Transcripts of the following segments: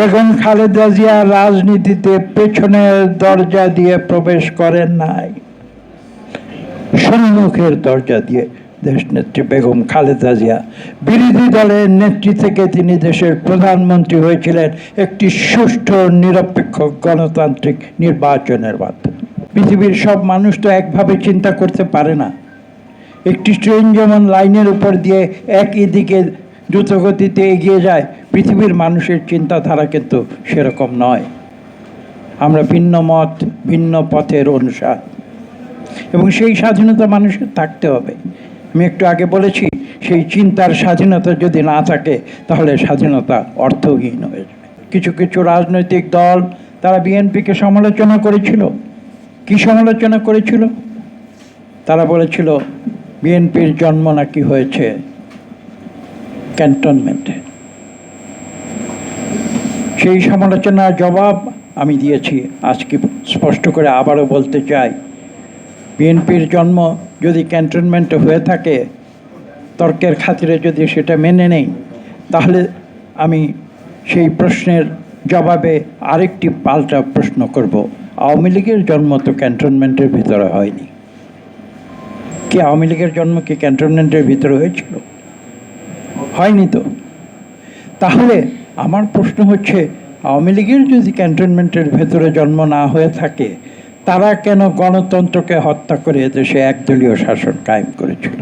বেগম খালেদা জিয়া রাজনীতিতে পেছনের দরজা দিয়ে প্রবেশ করেন নাই। সম্মুখের দরজা দিয়ে দেশ নেত্রী বেগম খালেদা জিয়া বিরোধী দলের নেত্রী থেকে তিনি দেশের প্রধানমন্ত্রী হয়েছিলেন একটি সুষ্ঠু, নিরপেক্ষ গণতান্ত্রিক নির্বাচনের মাধ্যমে। পৃথিবীর সব মানুষ তো একভাবে চিন্তা করতে পারে না। একটি ট্রেন যেমন লাইনের উপর দিয়ে একই দিকে দ্রুতগতিতে এগিয়ে যায়, পৃথিবীর মানুষের চিন্তাধারা কিন্তু সেরকম নয়। আমরা ভিন্ন মত, ভিন্ন পথের অনুসার। এবং সেই স্বাধীনতা মানুষের থাকতে হবে। আমি একটু আগে বলেছি, সেই চিন্তার স্বাধীনতা যদি না থাকে, তাহলে স্বাধীনতা অর্থহীন হয়ে যাবে কিছু কিছু রাজনৈতিক দল, তারা বিএনপিকে সমালোচনা করেছিল। কি সমালোচনা করেছিল? তারা বলেছিল, বিএনপির জন্ম নাকি হয়েছে ক্যান্টনমেন্টে সেই সমালোচনার জবাব আমি দিয়েছি। আজকে স্পষ্ট করে আবারও বলতে চাই, বিএনপির জন্ম যদি ক্যান্টনমেন্টে হয়ে থাকে, তর্কের খাতিরে যদি সেটা মেনে নেই, তাহলে আমি সেই প্রশ্নের জবাবে আরেকটি পাল্টা প্রশ্ন করব। আওয়ামী লীগের জন্ম তো ক্যান্টনমেন্টের ভিতরে হয়নি। কি আওয়ামী লীগের জন্ম কি ক্যান্টনমেন্টের ভিতরে হয়েছিল? হয়নি তো? তাহলে আমার প্রশ্ন হচ্ছে, আওয়ামী লীগের যদি ক্যান্টনমেন্টের ভেতরে জন্ম না হয়ে থাকে, তারা কেন গণতন্ত্রকে হত্যা করে দেশে একদলীয় শাসন কায়েম করেছিল?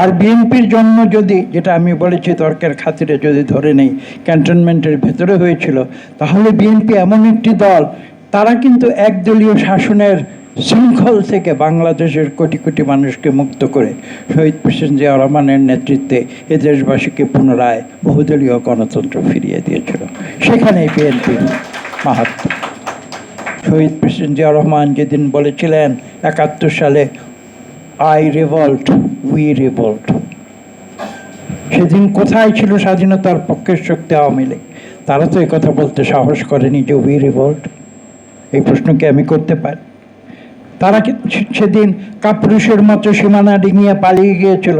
আর বিএনপির জন্ম যদি, যেটা আমি বলেছি তর্কের খাতিরে যদি ধরে নেই, ক্যান্টনমেন্টের ভেতরে হয়েছিল, তাহলে বিএনপি এমন একটি দল, তারা কিন্তু একদলীয় শাসনের শৃঙ্খল থেকে বাংলাদেশের কোটি কোটি মানুষকে মুক্ত করে শহীদ প্রেসিডেন্ট জিয়া রহমানের নেতৃত্বে এ দেশবাসীকে পুনরায় বহুদলীয় গণতন্ত্র ফিরিয়ে দিয়েছিল। সেখানেই বিএনপির মাহাত্ম শহীদ প্রেসিডেন্ট জিয়া রহমান যেদিন বলেছিলেন, একাত্তর সালে আই রিভল্ট উই রিভল্ট সেদিন কোথায় ছিল স্বাধীনতার পক্ষের শক্তি আওয়ামী লীগ? তারা তো কথা বলতে সাহস করেনি যে উই রিভল্ট এই প্রশ্নকে আমি করতে পারি? তারা কি সেদিন কাপুরুষের মতো সীমানা ডিঙিয়ে পালিয়ে গিয়েছিল।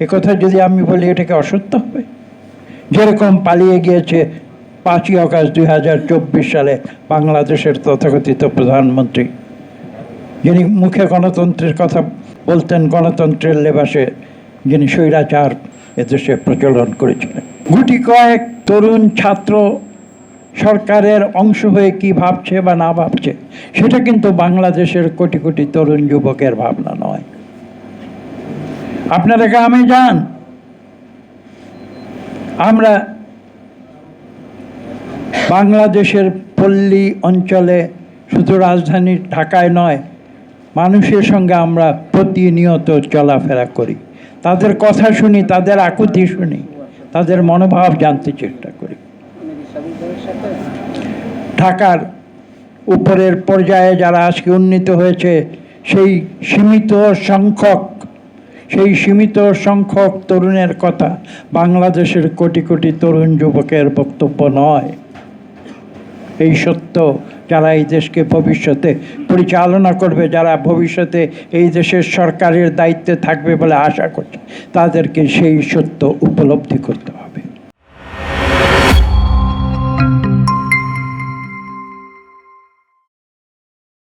এ কথা যদি আমি বলি, এটাকে অসত্য হবে? যেরকম পালিয়ে গিয়েছে পাঁচই আগস্ট দুই হাজার চব্বিশ সালে বাংলাদেশের তথাকথিত প্রধানমন্ত্রী। যিনি মুখে গণতন্ত্রের কথা বলতেন, গণতন্ত্রের লেবাসে যিনি স্বৈরাচার এদেশে প্রচলন করেছিলেন। গুটি কয়েক তরুণ ছাত্র সরকারের অংশ হয়ে কি ভাবছে বা না ভাবছে, সেটা কিন্তু বাংলাদেশের কোটি কোটি তরুণ যুবকের ভাবনা নয়। আপনারা গ্রামে যান। আমরা বাংলাদেশের পল্লী অঞ্চলে শুধু রাজধানী ঢাকায় নয়, মানুষের সঙ্গে আমরা প্রতিনিয়ত চলাফেরা করি। তাদের কথা শুনি, তাদের আকুতি শুনি, তাদের মনোভাব জানতে চেষ্টা করি। ঢাকার উপরের পর্যায়ে যারা আজকে উন্নীত হয়েছে, সেই সীমিত সংখ্যক, সেই সীমিত সংখ্যক তরুণের কথা বাংলাদেশের কোটি কোটি তরুণ যুবকের বক্তব্য নয়। এই সত্য যারা এই দেশকে ভবিষ্যতে পরিচালনা করবে, যারা ভবিষ্যতে এই দেশের সরকারের দায়িত্বে থাকবে বলে আশা করছে, তাদেরকে সেই সত্য উপলব্ধি করতে হবে।